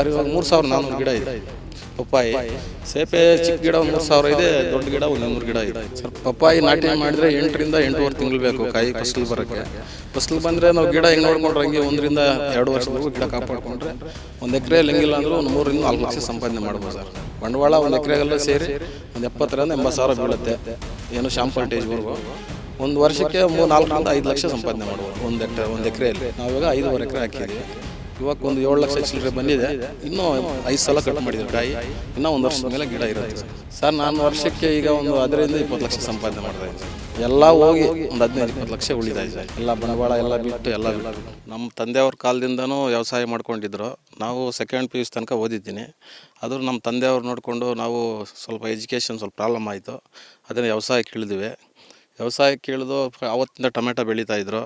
Sir, ಇವಾಗ ಮೂರು ಸಾವಿರ ನಾನ್ನೂರು ಗಿಡ ಇದೆ. ಪಪ್ಪಾಯಿ, ಸೇಪೆ ಚಿಕ್ಕ ಗಿಡ ಒಂದು ಮೂರು ಸಾವಿರ ಇದೆ, ದೊಡ್ಡ ಗಿಡ ಒಂದು ನೂರು ಗಿಡ ಇದೆ. ಸರ್, ಪಪ್ಪಾಯಿ ನಾಟಿ ಮಾಡಿದ್ರೆ ಎಂಟರಿಂದ ಎಂಟೂವರೆ ತಿಂಗಳು ಬೇಕು ಕಾಯಿ ಫಸಲು ಬರೋಕ್ಕೆ. ಫಸಲು ಬಂದರೆ ನಾವು ಗಿಡ ಹೆಂಗೆ ನೋಡ್ಕೊಂಡ್ರೆ ಹಂಗೆ ಒಂದರಿಂದ ಎರಡು ವರ್ಷದವರೆಗೂ ಗಿಡ ಕಾಪಾಡಿಕೊಂಡ್ರೆ ಒಂದು ಎಕರೆಯಲ್ಲಿ ಹೆಂಗಿಲ್ಲ ಅಂದರೂ ಒಂದು ಮೂರರಿಂದ ನಾಲ್ಕು ಲಕ್ಷ ಸಂಪಾದನೆ ಮಾಡ್ಬೋದು ಸರ್. ಬಂಡವಾಳ ಒಂದು ಎಕರೆಗೆಲ್ಲ ಸೇರಿ ಒಂದು ಎಪ್ಪತ್ತರಿಂದ ಎಂಬತ್ತು ಸಾವಿರ ಬೀಳುತ್ತೆ. ಏನು ಶಾಂಪಲ್ ಟೇಜ್ವರೆಗೂ ಒಂದು ವರ್ಷಕ್ಕೆ ಮೂರು ನಾಲ್ಕರಿಂದ ಐದು ಲಕ್ಷ ಸಂಪಾದನೆ ಮಾಡ್ಬೋದು ಒಂದು ಎಕರೆ, ಒಂದು ಎಕರೆಯಲ್ಲಿ. ನಾವಿವಾಗ ಐದುವರೆ ಎಕರೆ ಹಾಕಿದ್ದೀವಿ ಇವಾಗ ಒಂದು ಏಳು ಲಕ್ಷ ಚಿಲ್ಲರೆ ಬಂದಿದೆ. ಇನ್ನೂ ಐದು ಸಲ ಕಟ್ ಮಾಡಿದ್ರು ಕಾಯಿ ಇನ್ನೂ ಒಂದು ವರ್ಷದ ಮೇಲೆ ಗಿಡ ಇರುತ್ತೆ. ಸರ್. ನಾನು ವರ್ಷಕ್ಕೆ ಈಗ ಒಂದು ಅದರಿಂದ ಇಪ್ಪತ್ತು ಲಕ್ಷ ಸಂಪಾದನೆ ಮಾಡ್ತಾ ಇದ್ದೀನಿ. ಎಲ್ಲ ಹೋಗಿ ಒಂದು ಹದಿನೈದು ಇಪ್ಪತ್ತು ಲಕ್ಷ ಉಳಿತಾ ಇದೆ. ಎಲ್ಲ ಬಂಡವಾಳ ಎಲ್ಲ ಬಿಟ್ಟು ಎಲ್ಲ ನಮ್ಮ ತಂದೆಯವ್ರ ಕಾಲದಿಂದನೂ ವ್ಯವಸಾಯ ಮಾಡ್ಕೊಂಡಿದ್ರು. ನಾವು ಸೆಕೆಂಡ್ ಪಿ ಯು ತನಕ ಓದಿದ್ದೀನಿ. ಆದರೂ ನಮ್ಮ ತಂದೆಯವ್ರು ನೋಡಿಕೊಂಡು ನಾವು ಸ್ವಲ್ಪ ಎಜುಕೇಷನ್ ಸ್ವಲ್ಪ ಪ್ರಾಬ್ಲಮ್ ಆಯಿತು. ಅದನ್ನು ವ್ಯವಸಾಯಕ್ಕೆ ಇಳಿದ್ವಿ. ವ್ಯವಸಾಯಕ್ಕೆ ಇಳಿದು ಅವತ್ತಿಂದ ಟೊಮೆಟೊ ಬೆಳೀತಾ ಇದ್ರು.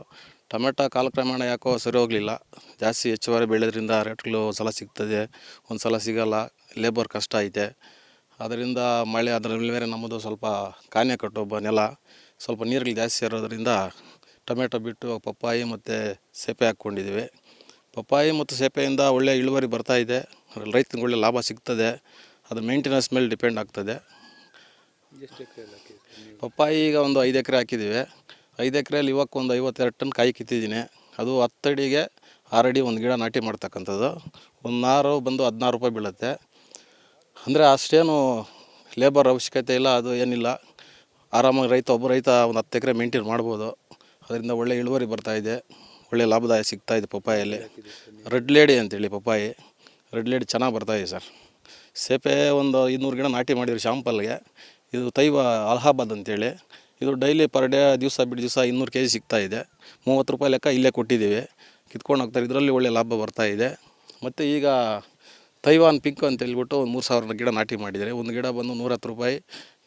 ಟೊಮೆಟೊ ಕಾಲಕ್ರಮೇಣ ಯಾಕೋ ಸರಿ ಹೋಗಲಿಲ್ಲ. ಜಾಸ್ತಿ ಹೆಚ್ಚುವರಿ ಬೆಳೆದ್ರಿಂದ ರೇಟ್ಗಳು ಸಲ ಸಿಗ್ತದೆ ಒಂದು ಸಲ ಸಿಗಲ್ಲ ಲೇಬರ್ ಕಷ್ಟ ಐತೆ. ಅದರಿಂದ ಮಳೆ ಅದರ ಮೇಲೆ ನಮ್ಮದು ಸ್ವಲ್ಪ ಕಾನೆ ಕಟ್ಟೊಬ್ಬ ನೆಲ ಸ್ವಲ್ಪ ನೀರುಗಳು ಜಾಸ್ತಿ ಇರೋದ್ರಿಂದ ಟೊಮೆಟೊ ಬಿಟ್ಟು ಪಪ್ಪಾಯಿ ಮತ್ತು ಸೇಪೆ ಹಾಕ್ಕೊಂಡಿದ್ದೀವಿ. ಪಪ್ಪಾಯಿ ಮತ್ತು ಸೇಪೆಯಿಂದ ಒಳ್ಳೆಯ ಇಳುವರಿ ಬರ್ತಾ ಇದೆ. ರೈತನಿಗೆ ಒಳ್ಳೆ ಲಾಭ ಸಿಗ್ತದೆ. ಅದು ಮೇಂಟೆನೆನ್ಸ್ ಮೇಲೆ ಡಿಪೆಂಡ್ ಆಗ್ತದೆ. ಪಪ್ಪಾಯಿ ಈಗ ಒಂದು ಐದು ಎಕರೆ ಹಾಕಿದ್ದೀವಿ. ಐದು ಎಕರೆಯಲ್ಲಿ ಇವಾಗ ಒಂದು ಐವತ್ತೆರಡು ಟನ್ ಕಾಯಿ ಕಿತ್ತಿದ್ದೀನಿ. ಅದು ಹತ್ತಡಿಗೆ ಆರಡಿ ಒಂದು ಗಿಡ ನಾಟಿ ಮಾಡ್ತಕ್ಕಂಥದ್ದು. ಒಂದು ನಾರು ಬಂದು ಹದಿನಾರು ರೂಪಾಯಿ ಬೀಳುತ್ತೆ. ಅಂದರೆ ಅಷ್ಟೇನು ಲೇಬರ್ ಅವಶ್ಯಕತೆ ಇಲ್ಲ, ಅದು ಏನಿಲ್ಲ. ಆರಾಮಾಗಿ ರೈತ, ಒಬ್ಬ ರೈತ ಒಂದು ಹತ್ತು ಎಕರೆ ಮೇಂಟೈನ್ ಮಾಡ್ಬೋದು. ಅದರಿಂದ ಒಳ್ಳೆ ಇಳುವರಿ ಬರ್ತಾ ಇದೆ. ಒಳ್ಳೆ ಲಾಭದಾಯ ಇದೆ ಪಪ್ಪಾಯಲ್ಲಿ. ರೆಡ್ ಲೇಡಿ ಅಂತೇಳಿ ಪಪ್ಪಾಯಿ. ರೆಡ್ ಲೇಡಿ ಚೆನ್ನಾಗಿ ಬರ್ತಾ ಇದೆ ಸರ್. ಸೇಪೆ ಒಂದು ಇನ್ನೂರು ಗಿಡ ನಾಟಿ ಮಾಡಿದ್ರು ಶಾಂಪಲ್ಗೆ ಇದು ತೈವ ಅಲಹಾಬಾದ್ ಅಂತೇಳಿ. ಇದು ಡೈಲಿ ಪರ್ ಡೇ ದಿವಸ ಬಿಟ್ಟು ದಿವಸ ಇನ್ನೂರು ಕೆ ಜಿ ಸಿಗ್ತಾ ಇದೆ. ಮೂವತ್ತು ರೂಪಾಯಿ ಲೆಕ್ಕ ಇಲ್ಲೇ ಕೊಟ್ಟಿದ್ದೀವಿ. ಕಿತ್ಕೊಂಡು ಹೋಗ್ತಾರೆ. ಇದರಲ್ಲಿ ಒಳ್ಳೆ ಲಾಭ ಬರ್ತಾ ಇದೆ. ಮತ್ತು ಈಗ ತೈವಾನ್ ಪಿಂಕ್ ಅಂತ ಹೇಳ್ಬಿಟ್ಟು ಒಂದು ಮೂರು ಸಾವಿರ ಗಿಡ ನಾಟಿ ಮಾಡಿದರೆ ಒಂದು ಗಿಡ ಬಂದು ನೂರತ್ತು ರೂಪಾಯಿ.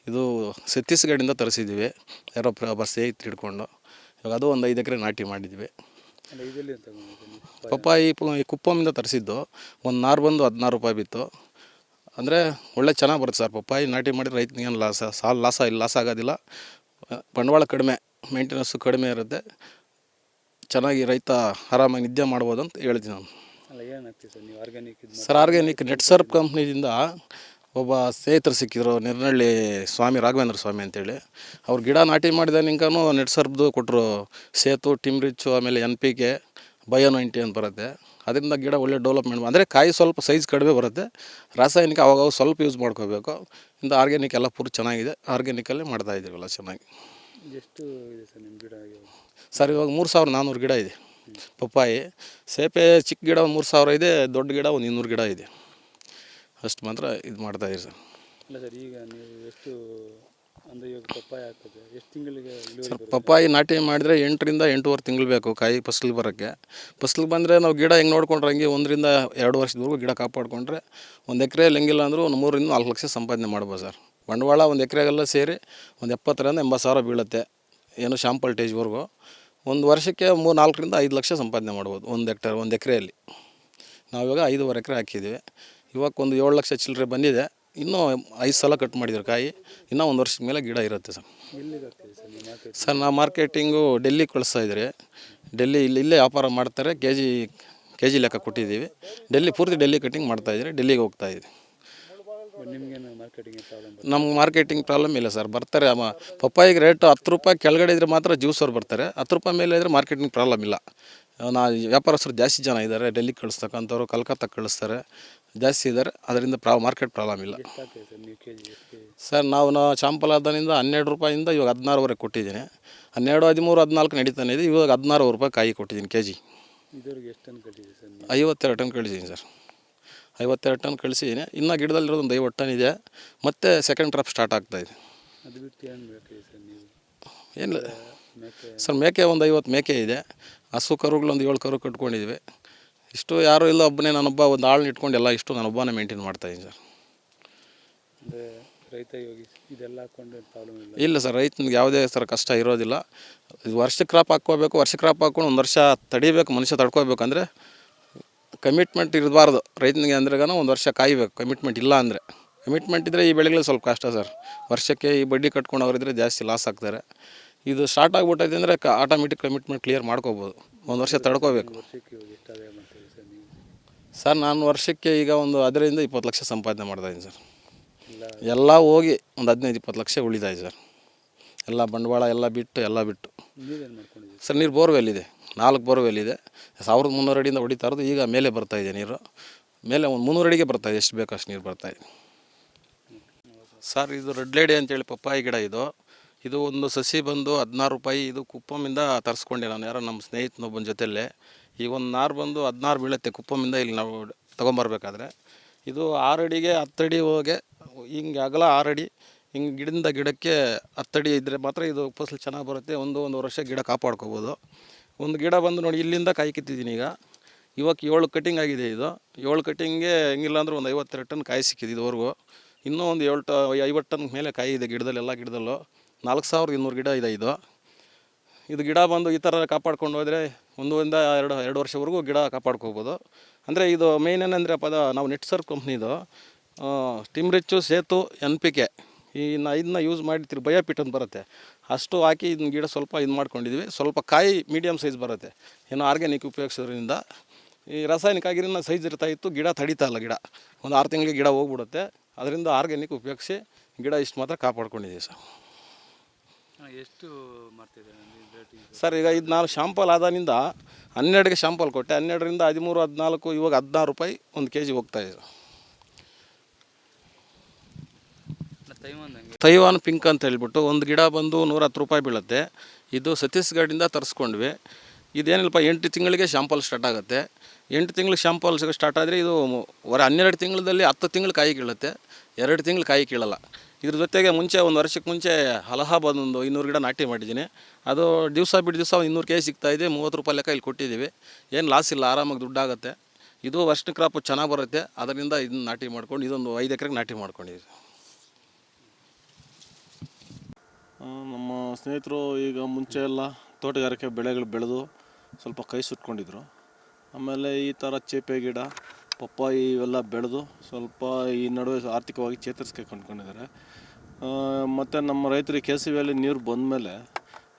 ಇದು ಛತ್ತೀಸ್ಗಢದಿಂದ ತರಿಸಿದ್ದೀವಿ. ಯಾರೋ ಸ್ನೇಹಿತರು ಹಿಡ್ಕೊಂಡು. ಇವಾಗ ಅದು ಒಂದು ಐದು ಎಕರೆ ನಾಟಿ ಮಾಡಿದ್ವಿ. ಪಪ್ಪಾಯಿ ಪ- ಕುಪ್ಪಮಿಂದ ತರಿಸಿದ್ದು. ಒಂದು ನಾರು ಬಂದು ಹದಿನಾರು ರೂಪಾಯಿ ಬಿತ್ತು. ಅಂದರೆ ಒಳ್ಳೆ ಚೆನ್ನಾಗಿ ಬರುತ್ತೆ ಸರ್ ಪಪ್ಪಾಯಿ. ನಾಟಿ ಮಾಡಿದ್ರೆ ರೈತನಿಗೆ ಏನು ಲಾಸ ಸಾಲ ಲಾಸ ಇಲ್ಲ ಲಾಸ್ ಆಗೋದಿಲ್ಲ. ಬಂಡವಾಳ ಕಡಿಮೆ ಮೇಂಟೆನೆನ್ಸು ಕಡಿಮೆ ಇರುತ್ತೆ. ಚೆನ್ನಾಗಿ ರೈತ ಆರಾಮಾಗಿ ನಿದ್ದೆ ಮಾಡ್ಬೋದು ಅಂತ ಹೇಳ್ತೀನಿ ನಾನು. ಸರ್? ಆರ್ಗ್ಯಾನಿಕ್ ನೆಟ್ ಸರ್ಪ್ ಕಂಪ್ನಿಯಿಂದ ಒಬ್ಬ ಸ್ನೇಹಿತರು ಸಿಕ್ಕಿದ್ರು ನಿರ್ನಳ್ಳಿ ಸ್ವಾಮಿ ರಾಘವೇಂದ್ರ ಸ್ವಾಮಿ ಅಂತೇಳಿ. ಅವ್ರು ಗಿಡ ನಾಟಿ ಮಾಡಿದ ನಿಂಕನೂ ನೆಟ್ ಸರ್ಪ್ದು ಕೊಟ್ಟರು ಸೇತು ಟಿಮ್ರಿಚ್ಚು ಆಮೇಲೆ N P K bio ninety ಅಂತ ಬರುತ್ತೆ. ಅದರಿಂದ ಗಿಡ ಒಳ್ಳೆ ಡೆವಲಪ್ಮೆಂಟ್ ಅಂದರೆ ಕಾಯಿ ಸ್ವಲ್ಪ ಸೈಜ್ ಕಡಿಮೆ ಬರುತ್ತೆ. ರಾಸಾಯನಿಕ ಅವಾಗ ಸ್ವಲ್ಪ ಯೂಸ್ ಮಾಡ್ಕೋಬೇಕು. ಇಂದ ಆರ್ಗ್ಯಾನಿಕ್ ಎಲ್ಲ ಪೂರ್ತಿ ಚೆನ್ನಾಗಿದೆ. ಆರ್ಗ್ಯಾನಿಕಲ್ಲಿ ಮಾಡ್ತಾ ಇದ್ದೀವಲ್ಲ ಚೆನ್ನಾಗಿ. ಎಷ್ಟು ಇದೆ ಸರ್ ನಿಮ್ಮ ಗಿಡ? ಸರ್ ಇವಾಗ ಮೂರು ಸಾವಿರ ನಾನ್ನೂರು ಗಿಡ ಇದೆ. ಪಪ್ಪಾಯಿ ಸೇಪೆ ಚಿಕ್ಕ ಗಿಡ ಒಂದು ಮೂರು ಸಾವಿರ ಇದೆ. ದೊಡ್ಡ ಗಿಡ ಒಂದು ಇನ್ನೂರು ಗಿಡ ಇದೆ. ಅಷ್ಟು ಮಾತ್ರ ಇದು ಮಾಡ್ತಾಯಿದ್ದೀರಿ ಸರ್. ಅಲ್ಲ ಸರ್ ಈಗ ನೀವು ಎಷ್ಟು ಇವಾಗ ಪಪ್ಪಾಯ ಎಷ್ಟು ತಿಂಗಳಿಗೆ ಇಳುವರಿ ಸರ್ ಬರುತ್ತೆ? ಪಪ್ಪಾಯಿ ನಾಟಿ ಮಾಡಿದರೆ ಎಂಟರಿಂದ ಎಂಟೂವರೆ ತಿಂಗಳು ಬೇಕು ಕಾಯಿ ಫಸಲು ಬರೋಕ್ಕೆ. ಫಸಲು ಬಂದರೆ ನಾವು ಗಿಡ ಹೆಂಗೆ ನೋಡ್ಕೊಂಡ್ರೆ ಹಂಗೆ ಒಂದರಿಂದ ಎರಡು ವರ್ಷದವರೆಗೂ ಗಿಡ ಕಾಪಾಡಿಕೊಂಡ್ರೆ ಒಂದು ಎಕರೆಯಲ್ಲಿ ಹೆಂಗಿಲ್ಲ ಅಂದರೂ ಒಂದು ಮೂರರಿಂದ ನಾಲ್ಕು ಲಕ್ಷ ಸಂಪಾದನೆ ಮಾಡ್ಬೋದು ಸರ್. ಬಂಡವಾಳ ಒಂದು ಎಕರೆಗೆಲ್ಲ ಸೇರಿ ಒಂದು ಎಪ್ಪತ್ತರಿಂದ ಎಂಬತ್ತು ಸಾವಿರ ಬೀಳುತ್ತೆ ಏನು ಶಾಂಪಲ್ ಟೇಜ್ವರೆಗೂ ಒಂದು ವರ್ಷಕ್ಕೆ ಮೂರು ನಾಲ್ಕರಿಂದ ಐದು ಲಕ್ಷ ಸಂಪಾದನೆ ಮಾಡ್ಬೋದು ಒಂದು ಎಕ್ಟರ್ ಒಂದು ಎಕರೆಯಲ್ಲಿ. ನಾವಿವಾಗ ಐದೂವರೆ ಎಕರೆ ಹಾಕಿದ್ದೀವಿ ಇವಾಗ ಒಂದು ಏಳು ಲಕ್ಷ ಚಿಲ್ಲರೆ ಬಂದಿದೆ. ಇನ್ನೂ ಐದು ಸಲ ಕಟ್ ಮಾಡಿದ್ರು ಕಾಯಿ. ಇನ್ನೂ ಒಂದು ವರ್ಷದ ಮೇಲೆ ಗಿಡ ಇರುತ್ತೆ ಸರ್. ಸರ್ ನೀವು ಮಾರ್ಕೆಟ್ ನಾವು ಮಾರ್ಕೆಟಿಂಗು ಡೆಲ್ಲಿ ಕಳಿಸ್ತಾ ಇದ್ದಾರೆ. ಡೆಲ್ಲಿ ಇಲ್ಲಿ, ಇಲ್ಲೇ ವ್ಯಾಪಾರ ಮಾಡ್ತಾರೆ. ಕೆ ಜಿ ಕೆ ಜಿ ಲೆಕ್ಕ ಕೊಟ್ಟಿದ್ದೀವಿ. ಡೆಲ್ಲಿ ಪೂರ್ತಿ ಡೆಲ್ಲಿ ಕಟಿಂಗ್ ಮಾಡ್ತಾ ಇದ್ದಾರೆ. ಡೆಲ್ಲಿಗೆ ಹೋಗ್ತಾ ಪ್ರಾಬ್ಲಮ್ ನಮ್ಗೆ ಮಾರ್ಕೆಟಿಂಗ್ ಪ್ರಾಬ್ಲಮ್ ಇಲ್ಲ ಸರ್. ಬರ್ತಾರೆ ಪಪ್ಪಾಯಿಗೆ ರೇಟ್ ಹತ್ತು ರೂಪಾಯಿ ಕೆಳಗಡೆ ಇದ್ರೆ ಮಾತ್ರ ಜ್ಯೂಸ್ ಜ್ಯೂಸವ್ರು ಬರ್ತಾರೆ. ಹತ್ತು ರೂಪಾಯಿ ಮೇಲೆ ಇದ್ರೆ ಮಾರ್ಕೆಟಿಂಗ್ ಪ್ರಾಬ್ಲಮ್ ಇಲ್ಲ. ನಾ ವ್ಯಾಪಾರಸ್ಥರು ಜಾಸ್ತಿ ಜನ ಇದ್ದಾರೆ. ಡೆಲ್ಲಿಗೆ ಕಳಿಸ್ತಕ್ಕಂಥವ್ರು ಕಲ್ಕತ್ತಾಗೆ ಕಳಿಸ್ತಾರೆ. ಜಾಸ್ತಿ ಇದ್ದಾರೆ. ಅದರಿಂದ ಪ್ರಾ ಮಾರ್ಕೆಟ್ ಪ್ರಾಬ್ಲಮ್ ಇಲ್ಲ. ಸರ್ ನೀವು ನಾವು ಚಾಂಪಲಾದನಿಂದ ಹನ್ನೆರಡು ರೂಪಾಯಿಂದ ಇವಾಗ ಹದಿನಾರುವರೆ ಕೊಟ್ಟಿದ್ದೀನಿ. ಹನ್ನೆರಡು ಹದಿಮೂರು ಹದಿನಾಲ್ಕು ನಡೀತಾನೆ ಇದೆ. ಇವಾಗ ಹದಿನಾರು ರೂಪಾಯಿ ಕಾಯಿ ಕೊಟ್ಟಿದ್ದೀನಿ ಕೆ ಜಿ ಐವತ್ತೆರಡು ಟನ್ ಕಳಿಸಿದ್ದೀನಿ ಸರ್. ಐವತ್ತೆರಡು ಟನ್ ಕಳಿಸಿದ್ದೀನಿ. ಇನ್ನು ಗಿಡದಲ್ಲಿರೋದು ಒಂದು ಐವತ್ತು ಟನ್ ಇದೆ. ಮತ್ತೆ ಸೆಕೆಂಡ್ ಟ್ರಾಪ್ ಸ್ಟಾರ್ಟ್ ಆಗ್ತಾ ಇದೆ. ಏನಿಲ್ಲ. ಸರ್ ಮೇಕೆ ಒಂದು ಐವತ್ತು ಮೇಕೆ ಇದೆ. ಹಸು ಕರುಗಳು ಒಂದು ಏಳು ಕರು ಕಟ್ಕೊಂಡಿದ್ವಿ. ಇಷ್ಟು ಯಾರೂ ಇಲ್ಲ ಒಬ್ಬನೇ ನಾನೊಬ್ಬ ಒಂದು ಆಳನ್ನ ಇಟ್ಕೊಂಡು ಎಲ್ಲ ಇಷ್ಟು ನಾನೊಬ್ಬನೇ ಮೇಂಟೈನ್ ಮಾಡ್ತಾಯಿದ್ದೀನಿ ಸರ್. ಅಂದರೆ ರೈತ ಇದೆಲ್ಲ ಪ್ರಾಬ್ಲಮ್ ಇಲ್ಲ. ಇಲ್ಲ ಸರ್ ರೈತನಿಗೆ ಯಾವುದೇ ಸರ್ ಕಷ್ಟ ಇರೋದಿಲ್ಲ. ಇದು ವರ್ಷ ಕ್ರಾಪ್ ಹಾಕ್ಕೋಬೇಕು ವರ್ಷ ಕ್ರಾಪ್ ಹಾಕ್ಕೊಂಡು ಒಂದು ವರ್ಷ ತಡಿಬೇಕು ಮನುಷ್ಯ ತಡ್ಕೋಬೇಕಂದ್ರೆ ಕಮಿಟ್ಮೆಂಟ್ ಇರಬಾರ್ದು. ರೈತನಿಗೆ ಅಂದ್ರೆಗಾನ ಒಂದು ವರ್ಷ ಕಾಯಬೇಕು ಕಮಿಟ್ಮೆಂಟ್ ಇಲ್ಲ ಅಂದರೆ. ಕಮಿಟ್ಮೆಂಟ್ ಇದ್ದರೆ ಈ ಬೆಳೆಗಳು ಸ್ವಲ್ಪ ಕಷ್ಟ ಸರ್. ವರ್ಷಕ್ಕೆ ಈ ಬಡ್ಡಿ ಕಟ್ಕೊಂಡು ಅವರಿದ್ರೆ ಜಾಸ್ತಿ ಲಾಸ್ ಆಗ್ತಾರೆ. ಇದು ಸ್ಟಾರ್ಟ್ ಆಗಿಬಿಟ್ಟೈತೆ ಅಂದರೆ ಆಟೋಮೆಟಿಕ್ ಕಮಿಟ್ಮೆಂಟ್ ಕ್ಲಿಯರ್ ಮಾಡ್ಕೋಬೋದು. ಒಂದು ವರ್ಷ ತಡ್ಕೋಬೇಕು ವರ್ಷಕ್ಕೆ ಇವಾಗ ಎಷ್ಟು ಆದಾಯ ಮಾಡ್ತೀವಿ ಸರ್, ನಾನು ವರ್ಷಕ್ಕೆ ಈಗ ಒಂದು ಅದರಿಂದ ಇಪ್ಪತ್ತು ಲಕ್ಷ ಸಂಪಾದನೆ ಮಾಡ್ತಾ ಇದ್ದೀನಿ ಸರ್. ಎಲ್ಲ ಹೋಗಿ ಒಂದು ಹದಿನೈದು, ಇಪ್ಪತ್ತು ಲಕ್ಷ ಉಳಿತಾಯಿ ಸರ್. ಎಲ್ಲ ಬಂಡವಾಳ ಎಲ್ಲ ಬಿಟ್ಟು ಎಲ್ಲ ಬಿಟ್ಟು. ಸರ್, ನೀರು ಬೋರ್ವೆಲ್ ಇದೆ ನಾಲ್ಕು ಬೋರ್ವೆಲ್ ಇದೆ ಸಾವಿರದ ಮುನ್ನೂರು ಅಡಿಯಿಂದ ಹೊಡಿತಾ ಇರೋದು, ಈಗ ಮೇಲೆ ಬರ್ತಾ ಇದೆ ನೀರು. ಮೇಲೆ ಒಂದು ಮುನ್ನೂರು ಅಡಿಗೆ ಬರ್ತಾ ಇದೆ, ಎಷ್ಟು ಬೇಕು ಅಷ್ಟು ನೀರು ಬರ್ತಾ ಇದೆ. ಸರ್, ಇದು ರೆಡ್ ಲೇಡಿ ಅಂತೇಳಿ ಪಪ್ಪಾಯಿ ಗಿಡ ಇದು. ಇದು ಒಂದು ಸಸಿ ಬಂದು ಹದಿನಾರು ರೂಪಾಯಿ, ಇದು ಕುಪ್ಪಮಿಂದ ತರಿಸ್ಕೊಂಡೆ ನಾನು. ಯಾರೋ ನಮ್ಮ ಸ್ನೇಹಿತನೊಬ್ಬನ ಜೊತೆಯಲ್ಲೇ. ಈಗ ಒಂದು ನಾರು ಬಂದು ಹದಿನಾರು ಬೀಳುತ್ತೆ ಕುಪ್ಪಮಿಂದ ಇಲ್ಲಿ ನಾವು ತೊಗೊಂಬರ್ಬೇಕಾದ್ರೆ. ಇದು ಆರಡಿಗೆ ಹತ್ತಡಿ ಹೋಗಿ ಹಿಂಗೆ ಅಗಲ ಆರಡಿ ಹಿಂಗೆ ಗಿಡದಿಂದ ಗಿಡಕ್ಕೆ ಹತ್ತಡಿ ಇದ್ದರೆ ಮಾತ್ರ ಇದು ಫಸಲು ಚೆನ್ನಾಗಿ ಬರುತ್ತೆ. ಒಂದು ಒಂದು ವರ್ಷ ಗಿಡ ಕಾಪಾಡ್ಕೋಬೋದು. ಒಂದು ಗಿಡ ಬಂದು ನೋಡಿ ಇಲ್ಲಿಂದ ಕಾಯಿ ಕಿತ್ತಿದ್ದೀನಿ ಈಗ. ಇವಾಗ ಏಳು ಕಟಿಂಗ್ ಆಗಿದೆ ಇದು. ಏಳು ಕಟಿಂಗ್ಗೆ ಹೆಂಗಿಲ್ಲ ಅಂದ್ರೆ ಒಂದು ಐವತ್ತೆರಡು ಟನ್ ಕಾಯಿ ಸಿಕ್ಕಿದೆ ಇದುವರೆಗೂ. ಇನ್ನೂ ಒಂದು ಏಳು ಟ ಐವತ್ತು ಟನ್ ಮೇಲೆ ಕಾಯಿ ಇದೆ ಗಿಡದಲ್ಲಿ, ಎಲ್ಲ ಗಿಡದಲ್ಲೂ. ನಾಲ್ಕು ಸಾವಿರದ ಇನ್ನೂರು ಗಿಡ ಇದೆ ಇದು. ಇದು ಗಿಡ ಬಂದು ಈ ಥರ ಕಾಪಾಡ್ಕೊಂಡು ಹೋದರೆ ಒಂದರಿಂದ ಎರಡು ಎರಡು ವರ್ಷವರೆಗೂ ಗಿಡ ಕಾಪಾಡ್ಕೋಬೋದು. ಅಂದರೆ ಇದು ಮೇಯ್ನ್ ಏನಂದರೆ ಪದ, ನಾವು ನೆಟ್ಸರ್ ಕಂಪ್ನಿದು ಟಿಮ್ ರಿಚ್ಚು ಸೇತು ಎನ್ ಪಿ ಕೆ ಈ ಇದನ್ನ ಯೂಸ್ ಮಾಡಿರ್ತೀರಿ ಬಯೋಪಿಟ್ ಅಂತ ಬರುತ್ತೆ. ಅಷ್ಟು ಹಾಕಿ ಇದನ್ನ ಗಿಡ ಸ್ವಲ್ಪ ಇದು ಮಾಡ್ಕೊಂಡಿದ್ವಿ. ಸ್ವಲ್ಪ ಕಾಯಿ ಮೀಡಿಯಮ್ ಸೈಜ್ ಬರುತ್ತೆ. ಏನೋ ಆರ್ಗ್ಯಾನಿಕ್ ಉಪಯೋಗಿಸೋದ್ರಿಂದ. ಈ ರಾಸಾಯನಿಕ ಆಗಿರೋ ಸೈಜ್ ಇರ್ತಾ ಇತ್ತು, ಗಿಡ ತಡಿತಾ ಇಲ್ಲ ಗಿಡ. ಒಂದು ಆರು ತಿಂಗಳಿಗೆ ಗಿಡ ಹೋಗ್ಬಿಡುತ್ತೆ. ಅದರಿಂದ ಆರ್ಗ್ಯಾನಿಕ್ ಉಪಯೋಗಿಸಿ ಗಿಡ ಇಷ್ಟು ಮಾತ್ರ ಕಾಪಾಡ್ಕೊಂಡಿದ್ದೀವಿ ಸರ್. ಎಷ್ಟು ಮಾಡ್ತಿದ್ದಾರೆ ಸರ್, ಈಗ ಇದು ನಾನು ಶಾಂಪಲ್ ಆದಾನಿಂದ ಹನ್ನೆರಡಿಗೆ ಶಾಂಪಲ್ ಕೊಟ್ಟೆ. ಹನ್ನೆರಡರಿಂದ ಹದಿಮೂರು, ಹದಿನಾಲ್ಕು, ಇವಾಗ ಹದಿನಾರು ರೂಪಾಯಿ ಒಂದು ಕೆ ಜಿ ಹೋಗ್ತಾ ಇದೆ. ತೈವಾನ್ ಪಿಂಕ್ ಅಂತ ಹೇಳ್ಬಿಟ್ಟು ಒಂದು ಗಿಡ ಬಂದು ನೂರ ಹತ್ತು ರೂಪಾಯಿ ಬೀಳುತ್ತೆ. ಇದು ಛತ್ತೀಸ್ಗಢದಿಂದ ತರಿಸ್ಕೊಂಡ್ವಿ. ಇದೇನಿಲ್ಲಪ್ಪ, ಎಂಟು ತಿಂಗಳಿಗೆ ಶಾಂಪಲ್ ಸ್ಟಾರ್ಟ್ ಆಗುತ್ತೆ. ಎಂಟು ತಿಂಗಳು ಶಾಂಪಲ್ ಸ್ಟಾರ್ಟ್ ಆದರೆ ಇದು ಹೊರ ಹನ್ನೆರಡು ತಿಂಗಳಲ್ಲಿ ಹತ್ತು ತಿಂಗಳು ಕಾಯಿ ಕೀಳುತ್ತೆ. ಎರಡು ತಿಂಗಳು ಕಾಯಿ ಕೀಳಲ್ಲ. ಇದ್ರ ಜೊತೆಗೆ ಮುಂಚೆ ಒಂದು ವರ್ಷಕ್ಕೆ ಮುಂಚೆ ಅಲಹಾಬಾದ್ ಒಂದು ಇನ್ನೂರು ಗಿಡ ನಾಟಿ ಮಾಡಿದ್ದೀನಿ. ಅದು ದಿವಸ ಬಿಟ್ಟು ದಿವಸ ಒಂದು ಇನ್ನೂರು ಕೆ ಜಿ ಸಿಗ್ತಾಯಿದೆ ಮೂವತ್ತು ರೂಪಾಯಿ ಲೆಕ್ಕ ಇಲ್ಲಿ ಕೊಟ್ಟಿದ್ದೀವಿ. ಏನು ಲಾಸ್ ಇಲ್ಲ, ಆರಾಮಾಗಿ ದುಡ್ಡಾಗುತ್ತೆ. ಇದು ವರ್ಷ ಕ್ರಾಪ್ ಚೆನ್ನಾಗಿ ಬರುತ್ತೆ. ಅದರಿಂದ ಇದನ್ನ ನಾಟಿ ಮಾಡ್ಕೊಂಡು, ಇದೊಂದು ಐದು ಎಕರೆಗೆ ನಾಟಿ ಮಾಡ್ಕೊಂಡಿದ್ದೀವಿ. ನಮ್ಮ ಸ್ನೇಹಿತರು ಈಗ ಮುಂಚೆ ಎಲ್ಲ ತೋಟಗಾರಿಕೆ ಬೆಳೆಗಳು ಬೆಳೆದು ಸ್ವಲ್ಪ ಕೈ ಸುಟ್ಕೊಂಡಿದ್ರು. ಆಮೇಲೆ ಈ ಥರ ಚೇಪೆ ಗಿಡ ಪಪ್ಪಾಯಿ ಇವೆಲ್ಲ ಬೆಳೆದು ಸ್ವಲ್ಪ ಈ ನಡುವೆ ಆರ್ಥಿಕವಾಗಿ ಚೇತರಿಸ್ಕೆ ಕಂಡ್ಕೊಂಡಿದ್ದಾರೆ. ಮತ್ತು ನಮ್ಮ ರೈತರಿಗೆ ಕೆ ಸಿ ಬಂದ ನೀರು ಬಂದಮೇಲೆ,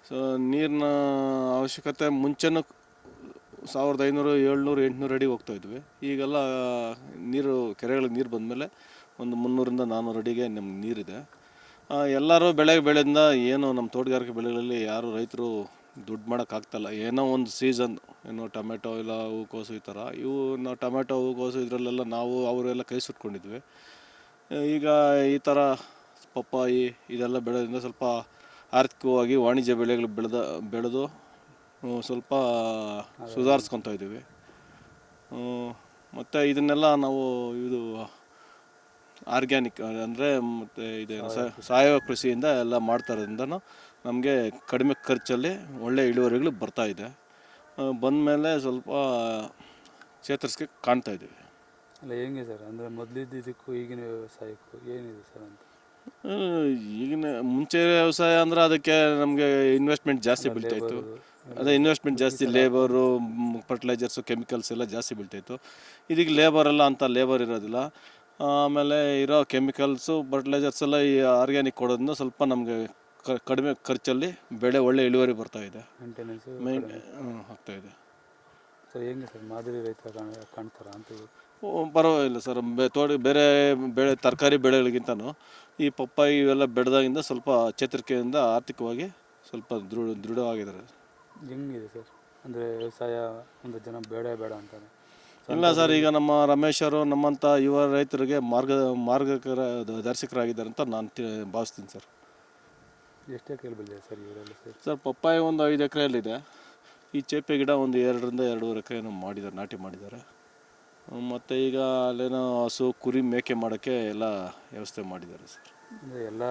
ಸೊ ನೀರಿನ ಅವಶ್ಯಕತೆ ಮುಂಚೆನೂ ಸಾವಿರದ ಐನೂರು, ಏಳ್ನೂರು, ಎಂಟುನೂರು ಅಡಿ ಹೋಗ್ತಾ ಇದ್ವಿ. ಈಗೆಲ್ಲ ನೀರು, ಕೆರೆಗಳಿಗೆ ನೀರು ಬಂದಮೇಲೆ ಒಂದು ಮುನ್ನೂರಿಂದ ನಾನ್ನೂರು ಅಡಿಗೆ ನಮ್ಗೆ ನೀರಿದೆ. ಎಲ್ಲರೂ ಬೆಳೆ ಬೆಳೆದಿಂದ ಏನು ನಮ್ಮ ತೋಟಗಾರಿಕೆ ಬೆಳೆಗಳಲ್ಲಿ ಯಾರು ರೈತರು ದುಡ್ಡು ಮಾಡೋಕ್ಕಾಗ್ತಲ್ಲ ಏನೋ ಒಂದು ಸೀಸನ್ ಏನೋ ಟೊಮೆಟೊ ಇಲ್ಲ ಹೂಕೋಸು ಈ ಥರ. ಇವು ನಾವು ಟೊಮೆಟೊ ಹೂಕೋಸು ಇದರಲ್ಲೆಲ್ಲ ನಾವು ಅವರೆಲ್ಲ ಕೈ ಸುಟ್ಕೊಂಡಿದ್ವಿ. ಈಗ ಈ ಥರ ಪಪ್ಪಾಯಿ ಇದೆಲ್ಲ ಬೆಳೆಯೋದ್ರಿಂದ ಸ್ವಲ್ಪ ಆರ್ಥಿಕವಾಗಿ ವಾಣಿಜ್ಯ ಬೆಳೆಗಳು ಬೆಳೆದ ಬೆಳೆದು ಸ್ವಲ್ಪ ಸುಧಾರಿಸ್ಕೊತಾ ಇದ್ದೀವಿ. ಮತ್ತು ಇದನ್ನೆಲ್ಲ ನಾವು ಇದು ಆರ್ಗ್ಯಾನಿಕ್ ಅಂದರೆ ಮತ್ತು ಇದು ಸಾವಯವ ಕೃಷಿಯಿಂದ ಎಲ್ಲ ಮಾಡ್ತಾ ಇರೋದ್ರಿಂದ ನಮಗೆ ಕಡಿಮೆ ಖರ್ಚಲ್ಲಿ ಒಳ್ಳೆ ಇಳುವರಿಗಳು ಬರ್ತಾ ಇದೆ ಬಂದಮೇಲೆ ಸ್ವಲ್ಪ ಚೇತರಿಸ್ಕೆ ಕಾಣ್ತಾ ಇದ್ದೀವಿ. ಅಲ್ಲ ಹೆಂಗೆ ಸರ್? ಅಂದರೆ ಮೊದಲಿದ್ದಕ್ಕೂ ಈಗಿನ ವ್ಯವಸಾಯಕ್ಕೂ ಏನಿದೆ ಸರ್ ಅಂತ? ಈಗಿನ ಮುಂಚೆ ವ್ಯವಸಾಯ ಅಂದರೆ ಅದಕ್ಕೆ ನಮಗೆ ಇನ್ವೆಸ್ಟ್ಮೆಂಟ್ ಜಾಸ್ತಿ ಬೀಳ್ತಾ ಇತ್ತು. ಅದೇ ಇನ್ವೆಸ್ಟ್ಮೆಂಟ್ ಜಾಸ್ತಿ ಲೇಬರು ಫರ್ಟಿಲೈಸರ್ಸು ಕೆಮಿಕಲ್ಸ್ ಎಲ್ಲ ಜಾಸ್ತಿ ಬೀಳ್ತಾಯಿತ್ತು ಇದೀಗ ಲೇಬರ್ ಎಲ್ಲ ಅಂತ ಲೇಬರ್ ಇರೋದಿಲ್ಲ. ಆಮೇಲೆ ಇರೋ ಕೆಮಿಕಲ್ಸು ಫರ್ಟಿಲೈಸರ್ಸ್ ಎಲ್ಲ ಈ ಆರ್ಗ್ಯಾನಿಕ್ ಕೊಡೋದ್ರಿಂದ ಸ್ವಲ್ಪ ನಮಗೆ ಕಡಿಮೆ ಖರ್ಚಲ್ಲಿ ಬೆಳೆ ಒಳ್ಳೆ ಇಳುವರಿ ಬರ್ತಾ ಇದೆ. ಮೇಂಟೆನೆನ್ಸು ಮೈನ್ ಆಗ್ತಾ ಇದೆ. ಸರ್ ಹೆಂಗೆ ಸರ್ ಮಾದರಿ ರೈತ ಕಾಣ ಕಾಣ್ತಾರ ಅಂತ ಓ, ಪರವಾಗಿಲ್ಲ ಸರ್. ಬೆ ತೋಟ ಬೇರೆ ಬೆಳೆ ತರಕಾರಿ ಬೆಳೆಗಳಿಗಿಂತನೂ ಈ ಪಪ್ಪಾಯಿ ಇವೆಲ್ಲ ಬೆಳೆದಾಗಿಂದ ಸ್ವಲ್ಪ ಚೇತರಿಕೆಯಿಂದ ಆರ್ಥಿಕವಾಗಿ ಸ್ವಲ್ಪ ದೃಢ ದೃಢವಾಗಿದ್ದಾರೆ. ಹೆಂಗಿದೆ ಸರ್? ಅಂದರೆ ವ್ಯವಸಾಯ ಒಂದು ಜನ ಬೇಡ ಬೇಡ ಅಂತಾರೆ. ಇಲ್ಲ ಸರ್ ಈಗ ನಮ್ಮ ರಮೇಶ್ ಅವರು ನಮ್ಮಂಥ ಯುವ ರೈತರಿಗೆ ಮಾರ್ಗ ಮಾರ್ಗಕರ ದರ್ಶಕರಾಗಿದ್ದಾರೆ ಅಂತ ನಾನು ಭಾವಿಸ್ತೀನಿ ಸರ್. ಎಷ್ಟು ಎಕರೆ ಬೆಳೆದಿದೆ ಸರ್ ಇವರೆಲ್ಲ ಸರ್? ಸರ್ ಪಪ್ಪಾಯಿ ಒಂದು ಐದು ಎಕರೆಯಲ್ಲಿದೆ. ಈ ಚೇಪೆ ಗಿಡ ಒಂದು ಎರಡರಿಂದ ಎರಡೂವರೆ ಎಕರೆಯನ್ನು ಮಾಡಿದ್ದಾರೆ ನಾಟಿ ಮಾಡಿದ್ದಾರೆ. ಮತ್ತು ಈಗ ಅಲ್ಲೇನೋ ಹಸು ಕುರಿ ಮೇಕೆ ಮಾಡೋಕ್ಕೆ ಎಲ್ಲ ವ್ಯವಸ್ಥೆ ಮಾಡಿದ್ದಾರೆ ಸರ್. ಅಂದರೆ ಎಲ್ಲ